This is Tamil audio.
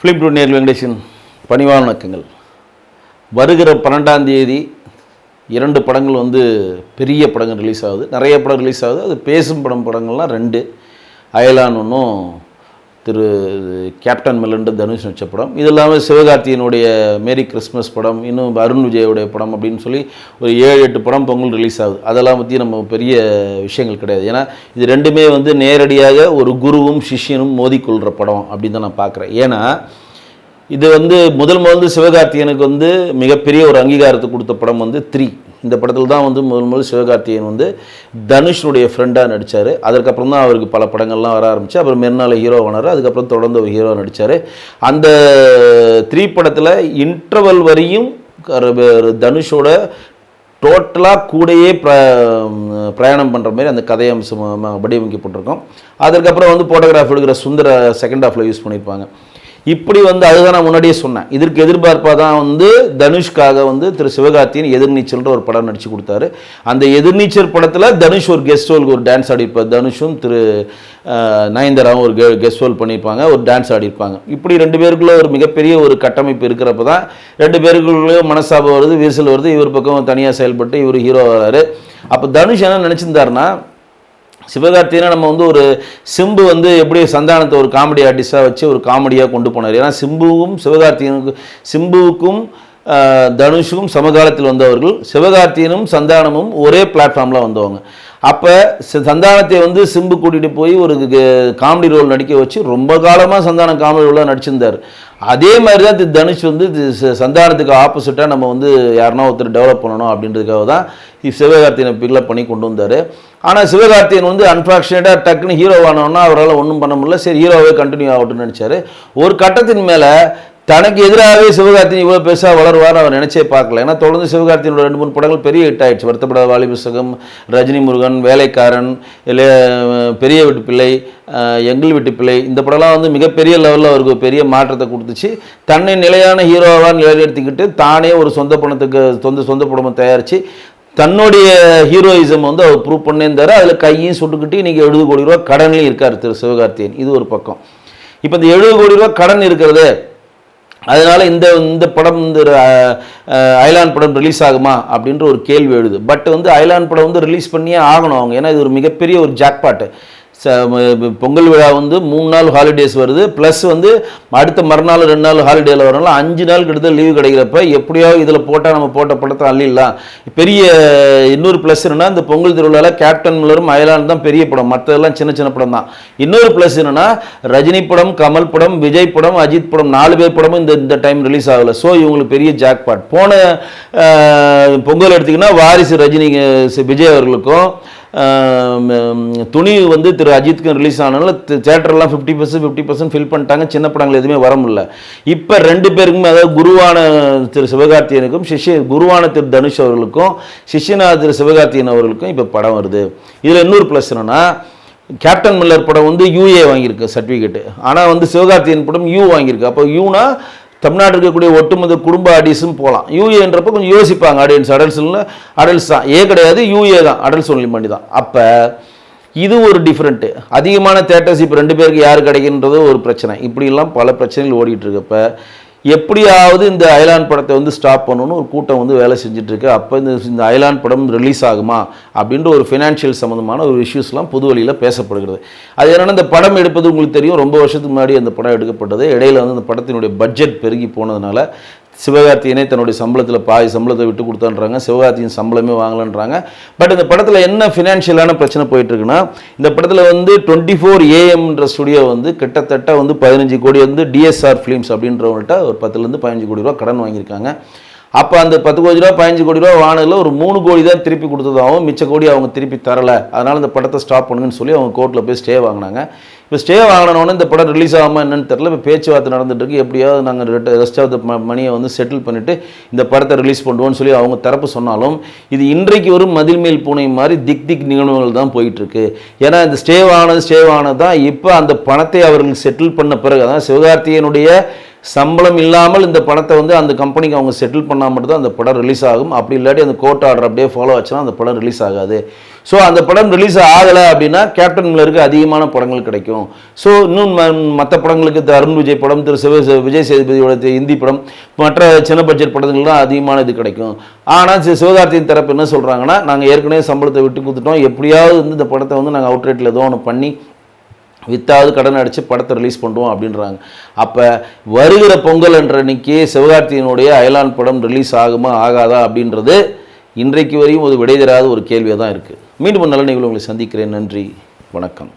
ஃபிலிம் டூ நேர் வெங்கடேஷன் பணிவான வணக்கங்கள். வருகிற பன்னெண்டாம் தேதி இரண்டு படங்கள் வந்து பெரிய படங்கள் ரிலீஸ் ஆகுது. நிறைய படம் ரிலீஸ் ஆகுது. அது பேசும் படம் படங்கள்லாம் ரெண்டு. அயலான் ஒன்றும் திரு கேப்டன் மில்லண்டு தனுஷ் நடிச்ச படம். இது இல்லாமல் சிவகார்த்தியனுடைய மேரி கிறிஸ்மஸ் படம் இன்னும் அருண் விஜயோடைய படம் அப்படின்னு சொல்லி ஒரு ஏழு எட்டு படம் பொங்கல் ரிலீஸ் ஆகுது. அதெல்லாம் பற்றி நம்ம பெரிய விஷயங்கள் கிடையாது. ஏன்னா இது ரெண்டுமே வந்து நேரடியாக ஒரு குருவும் சிஷ்யனும் மோதிக்கொள்கிற படம் அப்படின்னு தான் நான் பார்க்குறேன். ஏன்னா இது வந்து முதல் முதல் சிவகார்த்தியனுக்கு வந்து மிகப்பெரிய ஒரு அங்கீகாரத்தை கொடுத்த படம் வந்து த்ரீ இந்த படத்தில் தான் வந்து முதல் முதல் சிவகார்த்திகேயன் வந்து தனுஷனுடைய ஃப்ரெண்டாக நடித்தார் அதுக்கப்புறம் தான் அவருக்கு பல படங்கள்லாம் வர ஆரம்பிச்சு அப்புறம் மெருநாள் ஹீரோ ஆனார். அதுக்கப்புறம் தொடர்ந்து ஒரு ஹீரோ நடித்தார் அந்த த்ரீ படத்தில் இன்டர்வல் வரையும் தனுஷோட டோட்டலாக கூடயே பிர பிரயாணம் பண்ணுற மாதிரி அந்த கதையை வடிவமைக்கப்பட்டிருக்கோம் வடிவமைக்கப்பட்டிருக்கும். அதற்கப்புறம் வந்து ஃபோட்டோகிராஃப் எடுக்கிற சுந்தர செகண்ட் ஹாஃபில் யூஸ் பண்ணியிருப்பாங்க இப்படி வந்து அதுதான் நான் முன்னாடியே சொன்னேன். இதற்கு எதிர்பார்ப்பாக தான் வந்து தனுஷ்காக வந்து திரு சிவகார்த்தியின் எதிர்நீச்சல்ன்ற ஒரு படம் நடித்து கொடுத்தாரு. அந்த எதிர்நீச்சல் படத்தில் தனுஷ் ஒரு கெஸ்ட் ரோலுக்கு ஒரு டான்ஸ் ஆடிப்பார் தனுஷும் திரு நயன்தாராவும் ஒரு கெஸ்ட் ரோல் பண்ணியிருப்பாங்க. ஒரு டான்ஸ் ஆடிருப்பாங்க இப்படி ரெண்டு பேருக்குள்ள ஒரு மிகப்பெரிய ஒரு கட்டமைப்பு இருக்கிறப்ப தான் ரெண்டு பேருக்குள்ளே மனசாபம் வருது விரிசல் வருது. இவர் பக்கம் தனியாக செயல்பட்டு இவர் ஹீரோ வராரு அப்போ தனுஷ் என்ன நினச்சிருந்தாருன்னா சிவகார்த்திகேயனை நம்ம வந்து ஒரு சிம்பு வந்து எப்படி சந்தானத்தை ஒரு காமெடி ஆர்டிஸ்டாக வச்சு ஒரு காமெடியாக கொண்டு போனார். ஏன்னா சிம்புவும் சிவகார்த்திகனுக்கு சிம்புவுக்கும் ஆஹ், தனுஷுக்கும் சமகாலத்தில் வந்தவர்கள். சிவகார்த்தியனும் சந்தானமும் ஒரே பிளாட்ஃபார்மில் வந்தவங்க. அப்போ சந்தானத்தை வந்து சிம்பு கூட்டிகிட்டு போய் ஒரு காமெடி ரோல் நடிக்க வச்சு ரொம்ப காலமாக சந்தானம் காமெடி ரோலாக நடிச்சிருந்தார். அதே மாதிரி தான் திரு தனுஷ் வந்து தி- ச- சந்தானத்துக்கு ஆப்போசிட்டாக நம்ம வந்து யாருனா ஒருத்தர் டெவலப் பண்ணணும் அப்படின்றதுக்காக தான் இ- சிவகார்த்தியனை பிக்அப் பண்ணி கொண்டு வந்தார். ஆனால் சிவகார்த்தியன் வந்து அன்ஃபார்ச்சுனேட்டாக டக்குன்னு ஹீரோ ஆனோன்னா அவரால் ஒன்றும் பண்ண முடியல. சரி ஹீரோவே கண்டினியூ ஆகட்டும்னு நினச்சார். ஒரு கட்டத்தின் மேலே தனக்கு எதிராகவே சிவகார்த்தியன் இவ்வளோ பெருசாக வளருவார்னு அவர் நினச்சே பார்க்கல. ஏன்னா தொடர்ந்து சிவகார்த்தியனோட ரெண்டு மூணு படங்கள் பெரிய ஹிட் ஆயிடுச்சு. வருத்தப்படாத வாலி புஸ்தகம் ரஜினி முருகன் வேலைக்காரன் இல்லை பெரிய வீட்டு பிள்ளை எங்கள் வீட்டு பிள்ளை இந்த படம்லாம் வந்து மிகப்பெரிய லெவலில் அவருக்கு ஒரு பெரிய மாற்றத்தை கொடுத்துச்சு. தன்னை நிலையான ஹீரோவாக நிலைநிறுத்திக்கிட்டு தானே ஒரு சொந்த பணத்துக்கு சொந்த சொந்த படமும் தயாரித்து தன்னுடைய ஹீரோயிசம் வந்து அவர் ப்ரூவ் தர அதில் கையும் சுட்டுக்கிட்டு இன்றைக்கி எழுபது கோடி ரூபா கடன்லையும் இருக்கார் திரு சிவகார்த்தியன் இது ஒரு பக்கம். இப்போ இந்த எழுபது கோடி ரூபா கடன் இருக்கிறது அதனால் இந்த இந்த படம் இந்த அஹ், அயலான் படம் ரிலீஸ் ஆகுமா அப்படின்ற ஒரு கேள்வி எழுது. பட் வந்து அயலான் படம் வந்து ரிலீஸ் பண்ணியே ஆகணும் அவங்க. ஏன்னா இது ஒரு மிகப்பெரிய ஒரு ஜாக்பாட்டு ச பொங்கல் விழா வந்து மூணு நாள் ஹாலிடேஸ் வருது. ப்ளஸ் வந்து அடுத்த மறுநாள் ரெண்டு நாள் ஹாலிடேயில் வரனால அஞ்சு நாள் கிட்ட லீவு கிடைக்கிறப்ப எப்படியோ இதில் போட்டால் நம்ம போட்ட படத்தை அள்ளிடலாம். பெரிய இன்னொரு ப்ளஸ் என்னென்னா இந்த பொங்கல் திருவிழாவில் கேப்டன் மில்லரும் அயலான் தான் பெரிய படம். மற்றதெல்லாம் சின்ன சின்ன படம் தான். இன்னொரு ப்ளஸ் என்னென்னா ரஜினி படம் கமல் படம் விஜய் படம் அஜித் படம் நாலு பேர் படமும் இந்த இந்த டைம் ரிலீஸ் ஆகலை. ஸோ இவங்களுக்கு பெரிய ஜாக்பாட் போன பொங்கல் எடுத்திங்கன்னா வாரிசு ரஜினி விஜய் அவர்களுக்கும் துணி வந்து திரு அஜித்துக்கும் ரிலீஸ் ஆனதுனால தேட்டர்லாம் fifty percent fifty percent fill பண்ணிட்டாங்க. சின்ன படங்கள் எதுவுமே வர முடியல. இப்போ ரெண்டு பேருக்குமே அதாவது குருவான திரு சிவகார்த்தியனுக்கும் சிஷ்ய குருவான திரு தனுஷ் அவர்களுக்கும் சிஷ்யநாத திரு சிவகார்த்தியன் அவர்களுக்கும் இப்போ படம் வருது. இதில் இன்னொரு ப்ளஸ் என்னன்னா கேப்டன் மில்லர் படம் வந்து யூஏ வாங்கியிருக்கு சர்டிஃபிகேட்டு ஆனால் வந்து சிவகார்த்தியன் படம் யூ வாங்கியிருக்கு. அப்போ யூனா தமிழ்நாட்டில் இருக்கக்கூடிய ஒட்டுமொத்த குடும்ப ஆடியன்ஸும் போகலாம். யூஏன்றப்ப கொஞ்சம் யோசிப்பாங்க. ஆடியன்ஸ் அடல்ட்ஸ்ல அடல்ட்ஸ் தான். ஏ கிடையாது யூஏ தான். அடல்ட்ஸ் ஒன்லி பண்ணி தான். அப்போ இது ஒரு டிஃப்ரெண்ட்டு அதிகமான தேட்டர்ஸ் இப்போ ரெண்டு பேருக்கு யார் கிடைக்கின்றது ஒரு பிரச்சனை. இப்படிலாம் பல பிரச்சனைகள் ஓடிட்டு இருக்கப்போ எப்படியாவது இந்த அயலான் படத்தை வந்து ஸ்டாப் பண்ணணும்னு ஒரு கூட்டம் வந்து வேலை செஞ்சிட்டுருக்கு அப்போ இந்த இந்த அயலான் படம் ரிலீஸ் ஆகுமா அப்படின்ற ஒரு ஃபினான்ஷியல் சம்மந்தமான ஒரு இஷ்யூஸ்லாம் புது வழியில் பேசப்படுகிறது. அது என்னென்னா இந்த படம் எடுப்பது உங்களுக்கு தெரியும். ரொம்ப வருஷத்துக்கு முன்னாடி அந்த படம் எடுக்கப்பட்டது. இடையில வந்து அந்த படத்தினுடைய பட்ஜெட் பெருகி போனதுனால சிவகார்த்தியனே தன்னுடைய சம்பளத்தில் பாய் சம்பளத்தை விட்டு கொடுத்தான்றாங்க. சிவகார்த்தியின் சம்பளமே வாங்கலன்றாங்க. பட் இந்த படத்தில் என்ன ஃபினான்ஷியலான பிரச்சனை போயிட்டுருக்குன்னா இந்த படத்தில் வந்து டுவெண்ட்டி ஃபோர் ஏஎம்ன்ற ஸ்டுடியோ வந்து கிட்டத்தட்ட வந்து பதினஞ்சு கோடி வந்து டிஎஸ்ஆர் ஃபிலிம்ஸ் அப்படின்றவங்கள்ட்ட ஒரு பத்துலேருந்து பதினஞ்சு கோடி ரூபா கடன் வாங்கியிருக்காங்க. அப்போ அந்த பத்து கோடி ரூபா பதினஞ்சு கோடி ரூபா வாங்கினதில் ஒரு மூணு கோடி தான் திருப்பி கொடுத்ததாகவும் மிச்ச கோடி அவங்க திருப்பி தரலை. அதனால் இந்த படத்தை ஸ்டாப் பண்ணுங்கன்னு சொல்லி அவங்க கோர்ட்டில் போய் ஸ்டே வாங்கினாங்க. இப்போ ஸ்டே வாங்கினோன்னு இந்த படம் ரிலீஸ் ஆகாமல் என்னன்னு தெரியல. இப்போ பேச்சுவார்த்தை நடந்துட்டுருக்கு. எப்படியாவது நாங்கள் ரெஸ்ட் ஆஃப் த மணியை வந்து செட்டில் பண்ணிவிட்டு இந்த படத்தை ரிலீஸ் பண்ணுவோம்னு சொல்லி அவங்க தரப்பு சொன்னாலும் இது இன்றைக்கு ஒரு மதில் மேல் பூனை மாதிரி திக் திக் நிகழ்வுகள் தான் போயிட்டுருக்கு. ஏன்னா இந்த ஸ்டே ஆனது ஸ்டே ஆனது தான் இப்போ அந்த பணத்தை அவர்கள் செட்டில் பண்ண பிறகு அதான் சிவகார்த்தியனுடைய சம்பளம் இல்லாமல் இந்த படத்தை வந்து அந்த கம்பெனிக்கு அவங்க செட்டில் பண்ணால் மட்டும்தான் அந்த படம் ரிலீஸ் ஆகும். அப்படி இல்லாட்டி அந்த கோர்ட் ஆர்டர் அப்படியே ஃபாலோ ஆச்சுன்னா அந்த படம் ரிலீஸ் ஆகாது. ஸோ அந்த படம் ரிலீஸ் ஆகலை அப்படின்னா கேப்டன் மில்லருக்கு அதிகமான படங்கள் கிடைக்கும். ஸோ இன்னும் மற்ற படங்களுக்கு அருண் விஜய் படம் திரு சிவ விஜய் சேதுபதியோட இந்தி படம் மற்ற சின்ன பட்ஜெட் படங்கள்லாம் அதிகமான இது கிடைக்கும். ஆனால் சிவகார்த்தியின் தரப்பு என்ன சொல்கிறாங்கன்னா நாங்கள் ஏற்கனவே சம்பளத்தை விட்டு கொடுத்துட்டோம். எப்படியாவது வந்து இந்த படத்தை வந்து நாங்கள் அவுட்ரேட்டில் ஏதோ ஒன்று பண்ணி வித்தாவது கடன் அடித்து படத்தை ரிலீஸ் பண்ணுவோம் அப்படின்றாங்க. அப்போ வருகிற பொங்கல் என்ற அன்னைக்கு சிவகார்த்தியினுடைய அயலான் படம் ரிலீஸ் ஆகுமா ஆகாதா அப்படின்றது இன்றைக்கு வரையும் ஒரு விடை தராத ஒரு கேள்வியாக தான் இருக்குது மீண்டும் நல்ல நிகழ்வு உங்களை சந்திக்கிறேன். நன்றி வணக்கம்.